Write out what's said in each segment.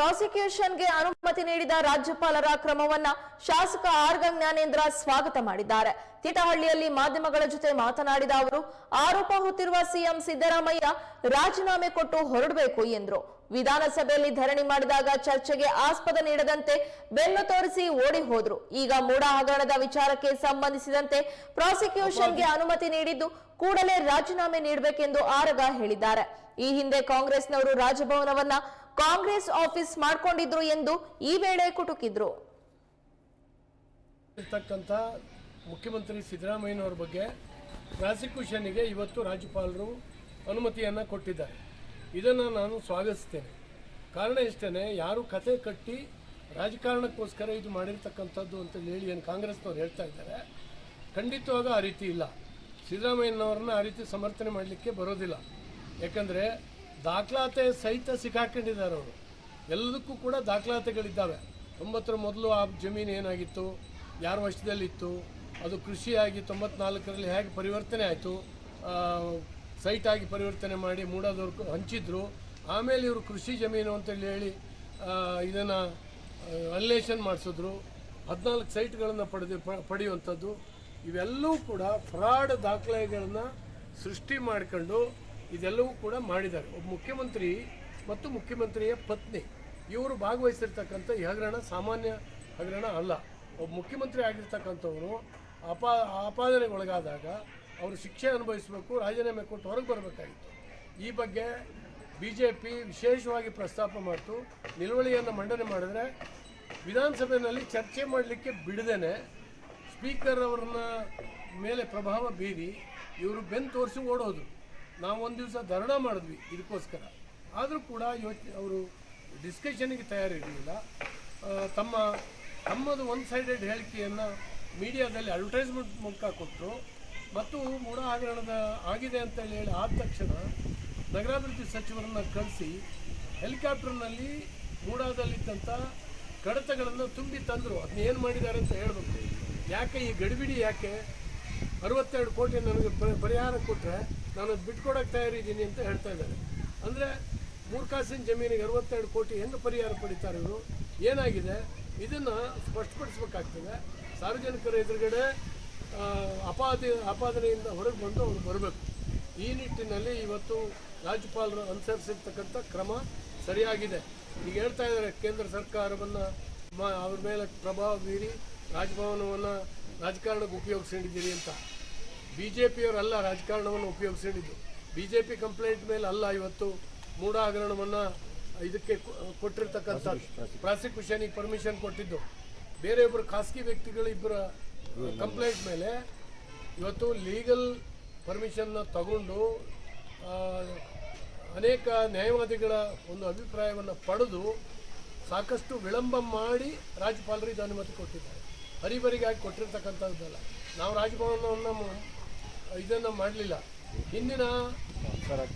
ಪ್ರಾಸಿಕ್ಯೂಷನ್ಗೆ ಅನುಮತಿ ನೀಡಿದ ರಾಜ್ಯಪಾಲರ ಕ್ರಮವನ್ನ ಶಾಸಕ ಆರ್ಗ ಜ್ಞಾನೇಂದ್ರ ಸ್ವಾಗತ ಮಾಡಿದ್ದಾರೆ. ತಿಟಹಳ್ಳಿಯಲ್ಲಿ ಮಾಧ್ಯಮಗಳ ಜೊತೆ ಮಾತನಾಡಿದ ಅವರು, ಆರೋಪ ಹೊತ್ತಿರುವ ಸಿಎಂ ಸಿದ್ದರಾಮಯ್ಯ ರಾಜೀನಾಮೆ ಕೊಟ್ಟು ಹೊರಡಬೇಕು ಎಂದರು. ವಿಧಾನಸಭೆಯಲ್ಲಿ ಧರಣಿ ಮಾಡಿದಾಗ ಚರ್ಚೆಗೆ ಆಸ್ಪದ ನೀಡದಂತೆ ಬೆನ್ನು ತೋರಿಸಿ ಓಡಿ ಹೋದ್ರು. ಈಗ ಮೂಡ ಹಗರಣದ ವಿಚಾರಕ್ಕೆ ಸಂಬಂಧಿಸಿದಂತೆ ಪ್ರಾಸಿಕ್ಯೂಷನ್ಗೆ ಅನುಮತಿ ನೀಡಿದ್ದು ಕೂಡಲೇ ರಾಜೀನಾಮೆ ನೀಡಬೇಕೆಂದು ಆರಗ ಹೇಳಿದ್ದಾರೆ. ಈ ಹಿಂದೆ ಕಾಂಗ್ರೆಸ್ನವರು ರಾಜಭವನವನ್ನ ಕಾಂಗ್ರೆಸ್ ಆಫೀಸ್ ಮಾಡ್ಕೊಂಡಿದ್ರು ಎಂದು ಈ ವೇಳೆ ಕುಟುಕಿದ್ರು. ಮುಖ್ಯಮಂತ್ರಿ ಸಿದ್ದರಾಮಯ್ಯನವ್ರ ಬಗ್ಗೆ ಪ್ರಾಸಿಕ್ಯೂಷನ್ಗೆ ಇವತ್ತು ರಾಜ್ಯಪಾಲರು ಅನುಮತಿಯನ್ನು ಕೊಟ್ಟಿದ್ದಾರೆ. ಇದನ್ನು ನಾನು ಸ್ವಾಗತಿಸ್ತೇನೆ. ಕಾರಣ ಇಷ್ಟೇ ಯಾರು ಕತೆ ಕಟ್ಟಿ ರಾಜಕಾರಣಕ್ಕೋಸ್ಕರ ಇದು ಮಾಡಿರ್ತಕ್ಕಂಥದ್ದು ಅಂತ ಹೇಳಿ ಏನು ಕಾಂಗ್ರೆಸ್ನವ್ರು ಹೇಳ್ತಾ ಇದ್ದಾರೆ. ಖಂಡಿತವಾಗ ಆ ರೀತಿ ಇಲ್ಲ. ಸಿದ್ದರಾಮಯ್ಯನವ್ರನ್ನ ಆ ರೀತಿ ಸಮರ್ಥನೆ ಮಾಡಲಿಕ್ಕೆ ಬರೋದಿಲ್ಲ. ಯಾಕಂದರೆ ದಾಖಲಾತಿ ಸಹಿತ ಸಿಕ್ಕಾಕೊಂಡಿದ್ದಾರೆ ಅವರು. ಎಲ್ಲದಕ್ಕೂ ಕೂಡ ದಾಖಲಾತಿಗಳಿದ್ದಾವೆ. ತೊಂಬತ್ತರ ಮೊದಲು ಆ ಜಮೀನು ಏನಾಗಿತ್ತು, ಯಾರ ವಶದಲ್ಲಿತ್ತು, ಅದು ಕೃಷಿಯಾಗಿ ತೊಂಬತ್ನಾಲ್ಕರಲ್ಲಿ ಹೇಗೆ ಪರಿವರ್ತನೆ ಆಯಿತು ಸೈಟಾಗಿ ಪರಿವರ್ತನೆ ಮಾಡಿ ಮೂಡೋದವ್ರು ಹಂಚಿದ್ರು. ಆಮೇಲೆ ಇವರು ಕೃಷಿ ಜಮೀನು ಅಂತೇಳಿ ಹೇಳಿ ಇದನ್ನು ಅನ್ಲೇಷನ್ ಮಾಡಿಸಿದ್ರು. ಹದಿನಾಲ್ಕು ಸೈಟ್ಗಳನ್ನು ಪಡೆದು ಪಡೆಯುವಂಥದ್ದು. ಇವೆಲ್ಲವೂ ಕೂಡ ಫ್ರಾಡ್ ದಾಖಲೆಗಳನ್ನು ಸೃಷ್ಟಿ ಮಾಡ್ಕೊಂಡು ಇದೆಲ್ಲವೂ ಕೂಡ ಮಾಡಿದ್ದಾರೆ. ಒಬ್ಬ ಮುಖ್ಯಮಂತ್ರಿ ಮತ್ತು ಮುಖ್ಯಮಂತ್ರಿಯ ಪತ್ನಿ, ಇವರು ಭಾಗವಹಿಸಿರ್ತಕ್ಕಂಥ ಈ ಹಗರಣ ಸಾಮಾನ್ಯ ಹಗರಣ ಅಲ್ಲ. ಒಬ್ಬ ಮುಖ್ಯಮಂತ್ರಿ ಆಗಿರ್ತಕ್ಕಂಥವ್ರು ಅಪಾ ಆಪಾದನೆಗೆ ಒಳಗಾದಾಗ ಅವರು ಶಿಕ್ಷೆ ಅನುಭವಿಸಬೇಕು, ರಾಜೀನಾಮೆ ಕೊಟ್ಟು ಹೊರಗೆ ಬರಬೇಕಾಗಿತ್ತು. ಈ ಬಗ್ಗೆ ಬಿ ಜೆ ಪಿ ವಿಶೇಷವಾಗಿ ಪ್ರಸ್ತಾಪ ಮಾಡಿತು. ನಿಲುವಳಿಯನ್ನು ಮಂಡನೆ ಮಾಡಿದ್ರೆ ವಿಧಾನಸಭೆಯಲ್ಲಿ ಚರ್ಚೆ ಮಾಡಲಿಕ್ಕೆ ಬಿಡದೇನೆ ಸ್ಪೀಕರ್ ಅವ್ರನ್ನ ಮೇಲೆ ಪ್ರಭಾವ ಬೀರಿ ಇವರು ಬೆನ್ ತೋರಿಸಿ ಓಡೋದು ನಾವು ಒಂದು ದಿವಸ ಧರಣ ಮಾಡಿದ್ವಿ ಇದಕ್ಕೋಸ್ಕರ ಆದರೂ ಕೂಡ ಯೋಚನೆ ಅವರು ಡಿಸ್ಕಷನ್ಗೆ ತಯಾರಿರಲಿಲ್ಲ. ತಮ್ಮ, ತಮ್ಮದು ಒನ್ ಸೈಡೆಡ್ ಹೇಳಿಕೆಯನ್ನು ಮೀಡಿಯಾದಲ್ಲಿ ಅಡ್ವರ್ಟೈಸ್ಮೆಂಟ್ ಮೂಲಕ ಕೊಟ್ಟರು ಮತ್ತು ಮೂಢ ಹಗರಣದ ಆಗಿದೆ ಅಂತ ಹೇಳಿ ಆದ ತಕ್ಷಣ ನಗರಾಭಿವೃದ್ಧಿ ಸಚಿವರನ್ನ ಕಳಿಸಿ ಹೆಲಿಕಾಪ್ಟರ್ನಲ್ಲಿ ಮೂಡಾದಲ್ಲಿದ್ದಂಥ ಕಡತಗಳನ್ನು ತುಂಬಿ ತಂದರು. ಅದನ್ನ ಏನು ಮಾಡಿದ್ದಾರೆ ಅಂತ ಹೇಳಬೇಕು. ಯಾಕೆ ಈ ಗಡಿಬಿಡಿ ಯಾಕೆ? ಅರವತ್ತೆರಡು ಕೋಟಿ ನನಗೆ ಪರಿಹಾರ ಕೊಟ್ಟರೆ ನಾನು ಅದು ಬಿಟ್ಕೊಡಕ್ಕೆ ತಯಾರಿದ್ದೀನಿ ಅಂತ ಹೇಳ್ತಾ ಇದ್ದಾರೆ. ಅಂದರೆ ಮೂರ್ಕಾಸಿನ ಜಮೀನಿಗೆ ಅರವತ್ತೆರಡು ಕೋಟಿ ಹೆಂಗೆ ಪರಿಹಾರ ಪಡಿತಾರೆ ಇವರು. ಏನಾಗಿದೆ? ಇದನ್ನು ಸ್ಪಷ್ಟಪಡಿಸ್ಬೇಕಾಗ್ತದೆ. ಸಾರ್ವಜನಿಕರ ಎದುರುಗಡೆ ಅಪಾದಿ, ಆಪಾದನೆಯಿಂದ ಹೊರಗೆ ಬಂದು ಅವರು ಬರಬೇಕು. ಈ ನಿಟ್ಟಿನಲ್ಲಿ ಇವತ್ತು ರಾಜ್ಯಪಾಲರು ಅನುಸರಿಸಿರ್ತಕ್ಕಂಥ ಕ್ರಮ ಸರಿಯಾಗಿದೆ. ಈಗ ಹೇಳ್ತಾ ಇದ್ದಾರೆ, ಕೇಂದ್ರ ಸರ್ಕಾರವನ್ನು ಅವ್ರ ಮೇಲೆ ಪ್ರಭಾವ ಬೀರಿ ರಾಜಭವನವನ್ನು ರಾಜಕಾರಣಕ್ಕೆ ಉಪಯೋಗಿಸಿಕೊಂಡಿದ್ದೀರಿ ಅಂತ. ಬಿ ಜೆ ಪಿಯವರಲ್ಲ ರಾಜಕಾರಣವನ್ನು ಉಪಯೋಗಿಸ್ಕೊಂಡಿದ್ದು. ಬಿ ಜೆ ಪಿ ಕಂಪ್ಲೇಂಟ್ ಮೇಲೆ ಅಲ್ಲ, ಇವತ್ತು ಮೂಢ ಹಗರಣವನ್ನು ಇದಕ್ಕೆ ಕೊಟ್ಟಿರ್ತಕ್ಕಂಥ ಪ್ರಾಸಿಕ್ಯೂಷನಿಗೆ ಪರ್ಮಿಷನ್ ಕೊಟ್ಟಿದ್ದು. ಬೇರೆಯೊಬ್ಬರು ಖಾಸಗಿ ವ್ಯಕ್ತಿಗಳು ಇಬ್ಬರ ಕಂಪ್ಲೇಂಟ್ ಮೇಲೆ ಇವತ್ತು ಲೀಗಲ್ ಪರ್ಮಿಷನ್ನ ತಗೊಂಡು ಅನೇಕ ನ್ಯಾಯವಾದಿಗಳ ಒಂದು ಅಭಿಪ್ರಾಯವನ್ನು ಪಡೆದು ಸಾಕಷ್ಟು ವಿಳಂಬ ಮಾಡಿ ರಾಜ್ಯಪಾಲರು ಇದು ಅನುಮತಿ ಕೊಟ್ಟಿದ್ದಾರೆ. ಹರಿಬರಿಗಾಗಿ ಕೊಟ್ಟಿರ್ತಕ್ಕಂಥದ್ದಲ್ಲ. ನಾವು ರಾಜಭವನವನ್ನು ಇದನ್ನು ಮಾಡಲಿಲ್ಲ. ಹಿಂದಿನ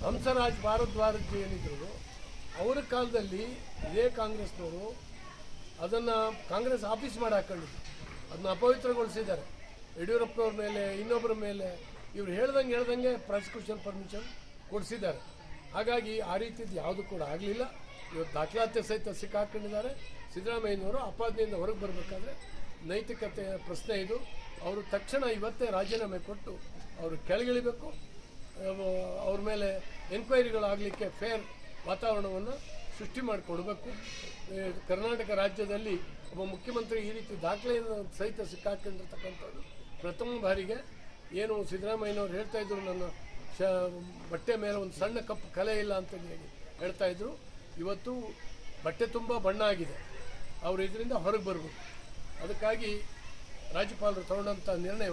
ಹಂಸರಾಜ್ ಭಾರದ್ವಾರಜ್ ಏನಿದ್ರು, ಅವರ ಕಾಲದಲ್ಲಿ ಇದೇ ಕಾಂಗ್ರೆಸ್ನವರು ಅದನ್ನು ಕಾಂಗ್ರೆಸ್ ಆಫೀಸ್ ಮಾಡಿ ಹಾಕೊಂಡಿದ್ರು. ಅದನ್ನ ಅಪವಿತ್ರಗೊಳಿಸಿದ್ದಾರೆ. ಯಡಿಯೂರಪ್ಪನವ್ರ ಮೇಲೆ ಇನ್ನೊಬ್ಬರ ಮೇಲೆ ಇವ್ರು ಹೇಳ್ದಂಗೆ ಹೇಳ್ದಂಗೆ ಪ್ರಾಸಿಕ್ಯೂಷನ್ ಪರ್ಮಿಷನ್ ಕೊಡಿಸಿದ್ದಾರೆ. ಹಾಗಾಗಿ ಆ ರೀತಿದ್ದು ಯಾವುದು ಕೂಡ ಆಗಲಿಲ್ಲ. ಇವತ್ತು ದಾಖಲಾತಿ ಸಹಿತ ಸಿಕ್ಕಾಕೊಂಡಿದ್ದಾರೆ. ಸಿದ್ದರಾಮಯ್ಯನವರು ಅಪಾದನೆಯಿಂದ ಹೊರಗೆ ಬರಬೇಕಾದ್ರೆ ನೈತಿಕತೆಯ ಪ್ರಶ್ನೆ ಇದು. ಅವರು ತಕ್ಷಣ ಇವತ್ತೇ ರಾಜೀನಾಮೆ ಕೊಟ್ಟು ಅವರು ಕೆಳಗಿಳಿಬೇಕು. ಅವ್ರ ಮೇಲೆ ಎನ್ಕ್ವೈರಿಗಳಾಗಲಿಕ್ಕೆ ಫೇರ್ ವಾತಾವರಣವನ್ನು ಸೃಷ್ಟಿ ಮಾಡಿಕೊಡಬೇಕು. ಕರ್ನಾಟಕ ರಾಜ್ಯದಲ್ಲಿ ಒಬ್ಬ ಮುಖ್ಯಮಂತ್ರಿ ಈ ರೀತಿ ದಾಖಲೆಯನ್ನು ಸಹಿತ ಸಿಕ್ಕಾಕೊಂಡಿರ್ತಕ್ಕಂಥದ್ದು ಪ್ರಥಮ ಬಾರಿಗೆ ಏನು ಸಿದ್ದರಾಮಯ್ಯನವ್ರು ಹೇಳ್ತಾ ಇದ್ರು, ನನ್ನ ಶ, ಬಟ್ಟೆ ಮೇಲೆ ಒಂದು ಸಣ್ಣ ಕಪ್ಪು ಕಲೆ ಇಲ್ಲ ಅಂತ ಹೇಳಿ ಹೇಳ್ತಾ ಇದ್ರು. ಇವತ್ತು ಬಟ್ಟೆ ತುಂಬ ಬಣ್ಣ ಆಗಿದೆ. ಅವರು ಇದರಿಂದ ಹೊರಗೆ ಬರಬೇಕು. ಅದಕ್ಕಾಗಿ ರಾಜ್ಯಪಾಲರು ತಗೊಂಡಂಥ ನಿರ್ಣಯವನ್ನು